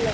la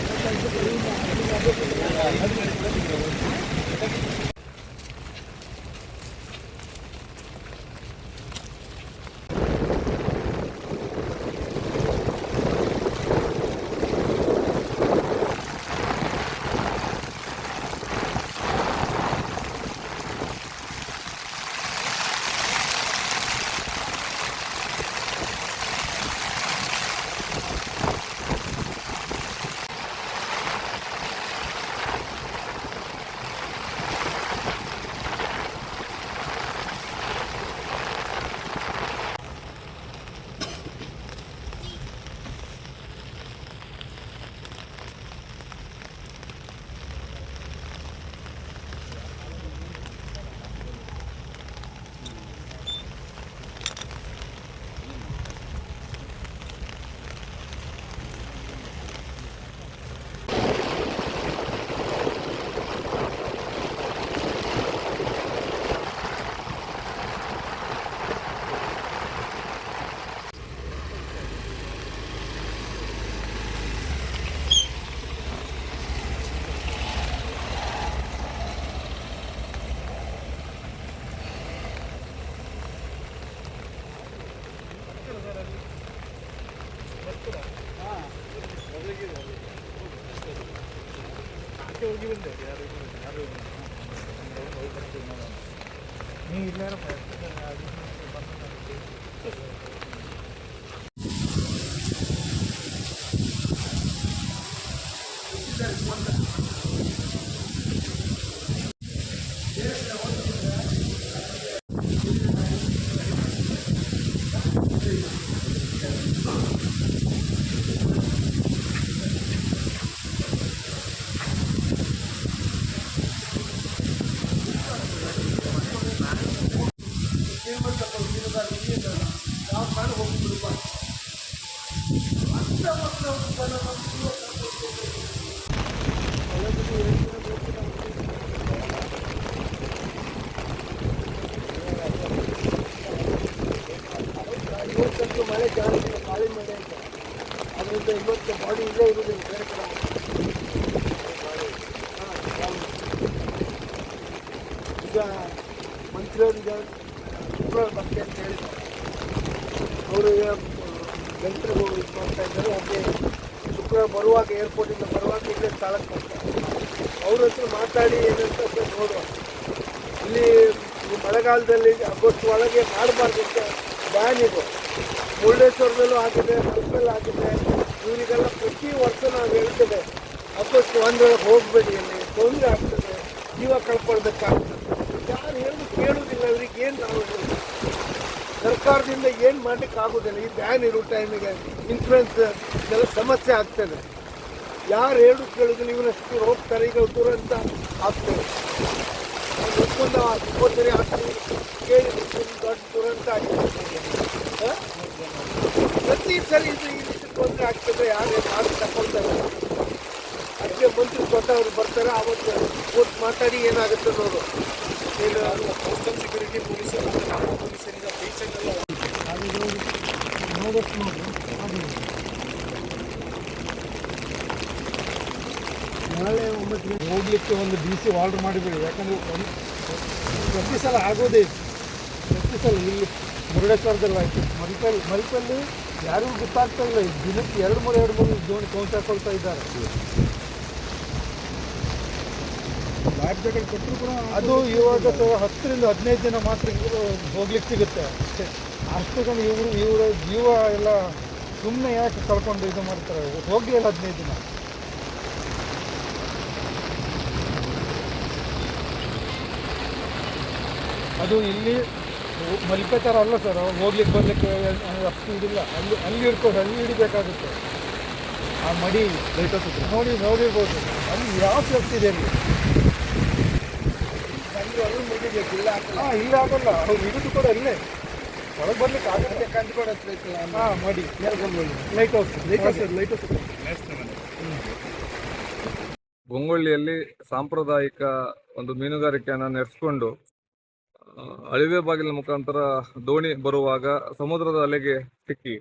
നീ ഇല്ലാതെ ಇವತ್ತಂತೂ ಮಳೆ ಜಾಸ್ತಿ ಗಾಳಿ ಮಳೆ ಅಂತ ಅದರಿಂದ ಇವತ್ತು ಬಾಡಿ ಇಲ್ಲೇ ಇರುವುದಿಲ್ಲ ಬೇರೆ ಕಡೆ ಈಗ ಮಂತ್ರಿಯವರಿಗೆ ಬರ್ತೆ ಅಂತ ಹೇಳಿದ್ದಾರೆ. ಅವರು ಬೆಂಟ್ರಿಗೆ ಹೋಗಿ ಇದು ಮಾಡ್ತಾ ಇದ್ದಾರೆ ಶುಕ್ರವಾರ ಬರುವಾಗ ಏರ್ಪೋರ್ಟಿಂದ ಬರುವಾಗ ಇಲ್ಲೇ ಸ್ಥಳಕ್ಕೆ ಬರ್ತಾರೆ ಅವ್ರ ಹತ್ರ ಮಾತಾಡಿ ಏನಂತ ನೋಡುವ. ಇಲ್ಲಿ ಮಳೆಗಾಲದಲ್ಲಿ ಆಗಸ್ಟ್ ಒಳಗೆ ಮಾಡಬಾರ್ದು ಅಂತ ಬ್ಯಾನ್ ಇದು. ಮುರುಡೇಶ್ವರದಲ್ಲೂ ಆಗಿದೆ ಮಲ್ಪೆಲ್ಲ ಆಗಿದೆ. ಇವರಿಗೆಲ್ಲ ಪ್ರತಿ ವರ್ಷ ನಾವು ಹೇಳ್ತೇವೆ ಆಗಸ್ಟ್ ಒಂದೊಳಗೆ ಹೋಗಬೇಡಿ ಅಲ್ಲಿ ತೊಂದರೆ ಆಗ್ತದೆ, ಜೀವ ಕಳ್ಕೊಳ್ಬೇಕಾಗ್ತದೆ. ಯಾರು ಹೇಳೋದು ಕೇಳುವುದಿಲ್ಲ ಅವ್ರಿಗೆ ಏನು ನಾವು ಸರ್ಕಾರದಿಂದ ಏನು ಮಾಡ್ಲಿಕ್ಕೆ ಆಗೋದಿಲ್ಲ ಈ ಬ್ಯಾನ್ ಇರೋ ಟೈಮಿಗೆ ಇನ್ಫ್ಲೂಯೆನ್ಸ್ ಇದೆಲ್ಲ ಸಮಸ್ಯೆ ಆಗ್ತದೆ. ಯಾರು ಹೇಳು ಕೇಳುದಿಲ್ಲ ಇವನಷ್ಟು ಹೋಗ್ತಾರೆ ಈಗ ದುರಂತ ಆಗ್ತದೆ. ಒಪ್ಪಂದ ಹೋದರೆ ಆಗ್ತದೆ ಕೇಳಿ ದೊಡ್ಡ ದುರಂತ ಆಗ್ತದೆ? ಪ್ರತಿ ಸರಿ ಇದು ಈ ರೀತಿ ತೊಂದರೆ ಆಗ್ತದೆ, ಯಾರು ಯಾರು ತಗೊಳ್ತಾರೆ. ಅದಕ್ಕೆ ಮಂತ್ರಿ ಸ್ವತಃ ಅವರು ಬರ್ತಾರೆ ಆವತ್ತು ಕೋರ್ಟ್ ಮಾತಾಡಿ ಏನಾಗುತ್ತೆ ನೋಡು. ಏನು ಸೆಕ್ಯೂರಿಟಿ ಪೊಲೀಸರು ನಾಳೆ ಒಂಬತ್ತು ಹೋಗ್ಲಿಕ್ಕೆ ಒಂದು ಡಿ ಸಿ ಆರ್ಡ್ರ್ ಮಾಡಿಬಿಡಿ, ಯಾಕಂದರೆ ಪ್ರತಿ ಸಲ ಆಗೋದೇ. ಪ್ರತಿ ಸಲ ಇಲ್ಲಿ ಮುರುಡೇಶ್ವರದಲ್ಲಿ ಆಯಿತು. ಮಲ್ಪಲ್ಲಿ ಮಲ್ಪಲ್ಲಿ ಯಾರಿಗೂ ಗೊತ್ತಾಗ್ತಾ ಇಲ್ಲ. ದಿನಕ್ಕೆ ಎರಡು ಮೂರು ಎರಡು ಮೂರು ಜೋಡಿ ಕೌಂಟ್ ಹಾಕೊಳ್ತಾ ಇದ್ದಾರೆ. ಅದು ಇವಾಗ ಹತ್ತರಿಂದ ಹದಿನೈದು ಜನ ಮಾತ್ರ ಇವರು ಹೋಗ್ಲಿಕ್ಕೆ ಸಿಗುತ್ತೆ. ಅಷ್ಟೇ. ಅಷ್ಟು ಜನ ಇವರು ಇವರ ಜೀವ ಎಲ್ಲ ಸುಮ್ಮನೆ ಯಾಕೆ ಕಳ್ಕೊಂಡು ಇದು ಮಾಡ್ತಾರೆ? ಹೋಗಿ ಇಲ್ಲ ಹದಿನೈದು ದಿನ ಅದು ಇಲ್ಲಿ ಮಲ್ಪೆ ಥರ ಅಲ್ಲ ಸರ್ ಹೋಗ್ಲಿಕ್ಕೆ ಬರ್ಲಿಕ್ಕೆ ಅಷ್ಟು ಇದಿಲ್ಲ. ಅಲ್ಲಿ ಅಲ್ಲಿ ಇಡ್ಕೊಂಡು ಅಲ್ಲಿ ಹಿಡಿಬೇಕಾಗುತ್ತೆ. ಆ ಮಡಿ ನೋಡಿ ನೋಡಿರ್ಬೋದು. ಅಲ್ಲಿ ಯಾವ ಸೇಫ್ಟಿ ಇದೆ ಅಲ್ಲಿ? ಅಲ್ಲಿ ಮುಗಿಬೇಕು ಇಲ್ಲ ಹಾಕಲ್ಲ ಹಾಂ ಇಲ್ಲಿ ಆಗಲ್ಲ. ಅವ್ರು ಕೂಡ ಇಲ್ಲೇ. ಒಳಗೆ ಬರ್ಲಿಕ್ಕೆ ಆಗುತ್ತೆ ಕಂಡು ಕೊಡತ್ಬೇಕಲ್ಲ ಹಾಂ ಮಡಿ. ಹೇಳ್ಕೊಂಡ್ಬಂದು lighthouse lighthouse lighthouse ಗೊಂಗೊಳ್ಳಿಯಲ್ಲಿ ಸಾಂಪ್ರದಾಯಿಕ ಒಂದು ಮೀನುಗಾರಿಕೆಯನ್ನು ನಡೆಸಿಕೊಂಡು ಅಳಿವೆ ಬಾಗಿಲಿನ ಮುಖಾಂತರ ದೋಣಿ ಬರುವಾಗ ಸಮುದ್ರದ ಅಲೆಗೆ ಸಿಕ್ಕಿ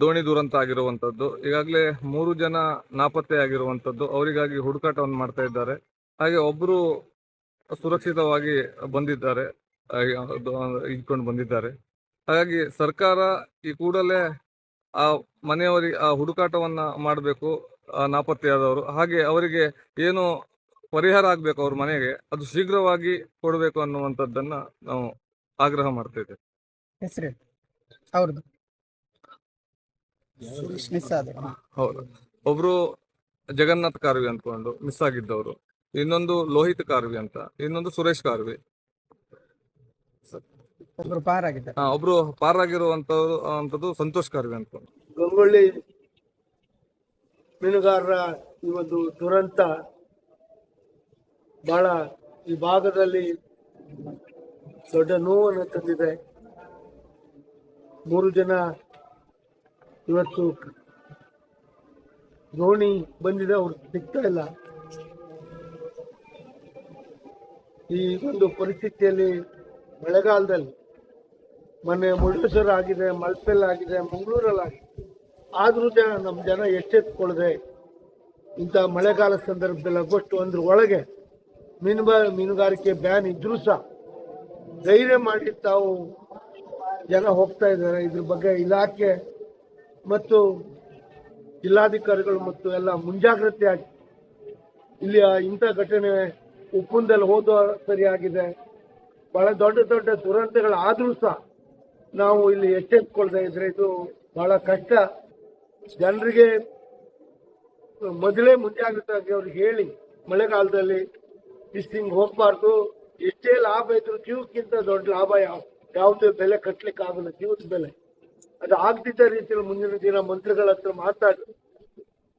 ದೋಣಿ ದುರಂತ ಆಗಿರುವಂತದ್ದು. ಈಗಾಗಲೇ ಮೂರು ಜನ ನಾಪತ್ತೆ ಆಗಿರುವಂತದ್ದು. ಅವರಿಗಾಗಿ ಹುಡುಕಾಟವನ್ನು ಮಾಡ್ತಾ ಇದ್ದಾರೆ. ಹಾಗೆ ಒಬ್ಬರು ಸುರಕ್ಷಿತವಾಗಿ ಬಂದಿದ್ದಾರೆ. ಇಟ್ಕೊಂಡು ಬಂದಿದ್ದಾರೆ. ಹಾಗಾಗಿ ಸರ್ಕಾರ ಈ ಕೂಡಲೇ ಆ ಮನೆಯವರಿಗೆ ಆ ಹುಡುಕಾಟವನ್ನ ಮಾಡಬೇಕು ನಾಪತ್ತೆಯಾದವರು. ಹಾಗೆ ಅವರಿಗೆ ಏನು ಪರಿಹಾರ ಆಗ್ಬೇಕು ಅವ್ರ ಮನೆಗೆ ಅದು ಶೀಘ್ರವಾಗಿ ಕೊಡಬೇಕು ಅನ್ನುವಂಥದ್ದನ್ನ ನಾವು ಆಗ್ರಹ ಮಾಡ್ತಾ ಇದ್ದೇವೆ. ಹೆಸರು ಅವ್ರದ್ದು. ಹೌದು. ಒಬ್ರು ಜಗನ್ನಾಥ್ ಕಾರ್ವಿ ಅಂದ್ಕೊಂಡು ಮಿಸ್ ಆಗಿದ್ದವರು. ಇನ್ನೊಂದು ಲೋಹಿತ್ ಕಾರ್ವಿ ಅಂತ ಇನ್ನೊಂದು ಸುರೇಶ್ ಕಾರ್ವಿ. ಒಬ್ರು ಪಾರಾಗಿದ್ದ ಆ, ಒಬ್ರು ಪಾರಾಗಿರುವಂತವ್ರು ಅಂತದ್ದು ಸಂತೋಷ್ ಕಾರ್ವಿ ಅಂತ. ಗಂಗೊಳ್ಳಿ ಮೀನುಗಾರರ ಈ ಒಂದು ದುರಂತ ಬಹಳ ಈ ಭಾಗದಲ್ಲಿ ದೊಡ್ಡ ನೋವನ್ನು ತಂದಿದೆ. ಮೂರು ಜನ ಇವತ್ತು ದೋಣಿ ಬಂದಿದೆ ಅವ್ರು ಸಿಗ್ತಾ ಇಲ್ಲ. ಈ ಒಂದು ಪರಿಸ್ಥಿತಿಯಲ್ಲಿ ಮಳೆಗಾಲದಲ್ಲಿ ಮೊನ್ನೆ ಮುರುಡೇಶ್ವರ ಆಗಿದೆ ಮಲ್ಪೆಲ್ ಆಗಿದೆ ಮಂಗಳೂರಲ್ಲಿ ಆಗಿದೆ ಆದ್ರೂ ಜನ ನಮ್ಮ ಜನ ಎಚ್ಚೆತ್ಕೊಳ್ಳದೆ ಇಂಥ ಮಳೆಗಾಲ ಸಂದರ್ಭದಲ್ಲಿ ಆಗಸ್ಟ್ ಒಂದ್ರ ಒಳಗೆ ಮೀನು ಮೀನುಗಾರಿಕೆ ಬ್ಯಾನ್ ಇದ್ರೂ ಸಹ ಧೈರ್ಯ ಮಾಡಿ ತಾವು ಜನ ಹೋಗ್ತಾ ಇದ್ದಾರೆ. ಇದ್ರ ಬಗ್ಗೆ ಇಲಾಖೆ ಮತ್ತು ಜಿಲ್ಲಾಧಿಕಾರಿಗಳು ಮತ್ತು ಎಲ್ಲ ಮುಂಜಾಗ್ರತೆ ಆಗಿ ಇಲ್ಲಿ ಇಂಥ ಘಟನೆ ಉಪ್ಪುಂದಲ್ಲಿ ಹೋದ ಸರಿಯಾಗಿದೆ. ಬಹಳ ದೊಡ್ಡ ದೊಡ್ಡ ದುರಂತಗಳಾದರೂ ಸಹ ನಾವು ಇಲ್ಲಿ ಎಚ್ಚೆತ್ಕೊಳ್ತಾ ಇದ್ರೆ ಇದು ಬಹಳ ಕಷ್ಟ. ಜನರಿಗೆ ಮೊದಲೇ ಮುಂಜಾಗ್ರತೆಯಾಗಿ ಅವ್ರಿಗೆ ಹೇಳಿ, ಮಳೆಗಾಲದಲ್ಲಿ ಇಷ್ಟು ಹಿಂಗೆ ಹೋಗ್ಬಾರ್ದು. ಎಷ್ಟೇ ಲಾಭ ಇದ್ರು ಜೀವಕ್ಕಿಂತ ದೊಡ್ಡ ಲಾಭ ಯಾವ, ಯಾವುದೇ ಬೆಲೆ ಕಟ್ಲಿಕ್ಕೆ ಆಗಲ್ಲ, ಜೀವದ ಬೆಲೆ. ಅದು ಆಗ್ತಿದ್ದ ರೀತಿಯಲ್ಲಿ ಮುಂದಿನ ದಿನ ಮಂತ್ರಿಗಳ ಹತ್ರ ಮಾತಾಡಿ,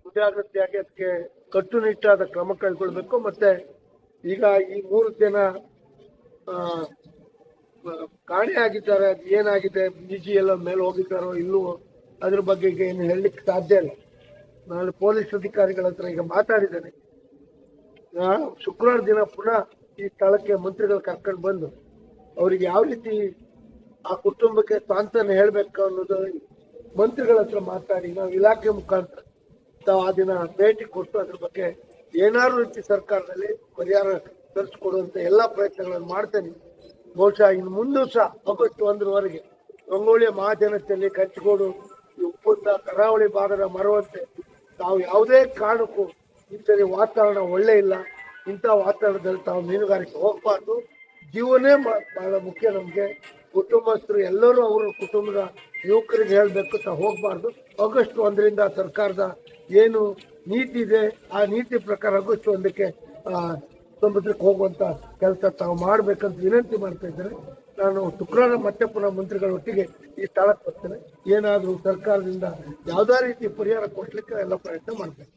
ಮುಂಜಾಗ್ರತೆಯಾಗಿ ಅದಕ್ಕೆ ಕಟ್ಟುನಿಟ್ಟಾದ ಕ್ರಮ ಕೈಗೊಳ್ಬೇಕು. ಮತ್ತೆ ಈಗ ಈ ಮೂರು ಜನ ಕಾಣೆ ಆಗಿದ್ದಾರೆ, ಅದು ಏನಾಗಿದೆ ಬಿಜಿ ಎಲ್ಲ ಮೇಲೆ ಹೋಗಿದ್ದಾರೋ ಇಲ್ಲವೋ ಅದ್ರ ಬಗ್ಗೆ ಏನು ಹೇಳಲಿಕ್ಕೆ ಸಾಧ್ಯ ಇಲ್ಲ. ನಾನು ಪೊಲೀಸ್ ಅಧಿಕಾರಿಗಳ ಹತ್ರ ಈಗ ಮಾತಾಡಿದ್ದೇನೆ. ಶುಕ್ರವಾರ ದಿನ ಪುನಃ ಈ ಸ್ಥಳಕ್ಕೆ ಮಂತ್ರಿಗಳು ಕರ್ಕೊಂಡು ಬಂದು, ಅವ್ರಿಗೆ ಯಾವ ರೀತಿ ಆ ಕುಟುಂಬಕ್ಕೆ ಸಾಂತ್ವನ ಹೇಳಬೇಕು ಅನ್ನೋದು ಮಂತ್ರಿಗಳ ಹತ್ರ ಮಾತಾಡಿ, ನಾವು ಇಲಾಖೆ ಮುಖಾಂತರ ತಾವು ಆ ದಿನ ಭೇಟಿ ಕೊಟ್ಟು ಅದ್ರ ಬಗ್ಗೆ ಏನಾದ್ರು ರೀತಿ ಸರ್ಕಾರದಲ್ಲಿ ಪರಿಹಾರ ತರಿಸ್ಕೊಡುವಂತ ಎಲ್ಲಾ ಪ್ರಯತ್ನಗಳನ್ನು ಮಾಡ್ತೇನೆ. ಬಹುಶಃ ಇನ್ನು ಮುಂದೂ ಸಹ ಆಗಸ್ಟ್ ಒಂದರವರೆಗೆ ರಂಗೋಳಿಯ ಮಹಾಜನತೆಯಲ್ಲಿ ಈ ಉಪ್ಪುಂದ, ಕರಾವಳಿ ಭಾಗದ ಮರವಂತೆ ತಾವು ಯಾವುದೇ ಕಾರಣಕ್ಕೂ ಇಂಥಲ್ಲಿ ವಾತಾವರಣ ಒಳ್ಳೆ ಇಲ್ಲ. ಇಂಥ ವಾತಾವರಣದಲ್ಲಿ ತಾವು ಮೀನುಗಾರಿಕೆ ಹೋಗಬಾರ್ದು. ಜೀವನೇ ಬಹಳ ಮುಖ್ಯ ನಮಗೆ. ಕುಟುಂಬಸ್ಥರು ಎಲ್ಲರೂ ಅವರ ಕುಟುಂಬದ ಯುವಕರಿಗೆ ಹೇಳಬೇಕು ತಾವು ಹೋಗಬಾರ್ದು. ಆಗಸ್ಟ್ ಒಂದರಿಂದ ಸರ್ಕಾರದ ಏನು ನೀತಿ ಇದೆ, ಆ ನೀತಿ ಪ್ರಕಾರ ಆಗಸ್ಟ್ ಒಂದಕ್ಕೆ ಸಮುದ್ರಕ್ಕೆ ಹೋಗುವಂತ ಕೆಲಸ ತಾವು ಮಾಡ್ಬೇಕಂತ ವಿನಂತಿ ಮಾಡ್ತಾ ಇದ್ದಾರೆ. ನಾನು ಶುಕ್ರವಾರ ಮತ್ತೆ ಪುನಃ ಮಂತ್ರಿಗಳ ಒಟ್ಟಿಗೆ ಈ ಸ್ಥಳಕ್ಕೆ ಬರ್ತೇನೆ. ಏನಾದರೂ ಸರ್ಕಾರದಿಂದ ಯಾವುದೇ ರೀತಿ ಪರಿಹಾರ ಕೊಡ್ಲಿಕ್ಕೆ ಎಲ್ಲ ಪ್ರಯತ್ನ ಮಾಡ್ತೇನೆ.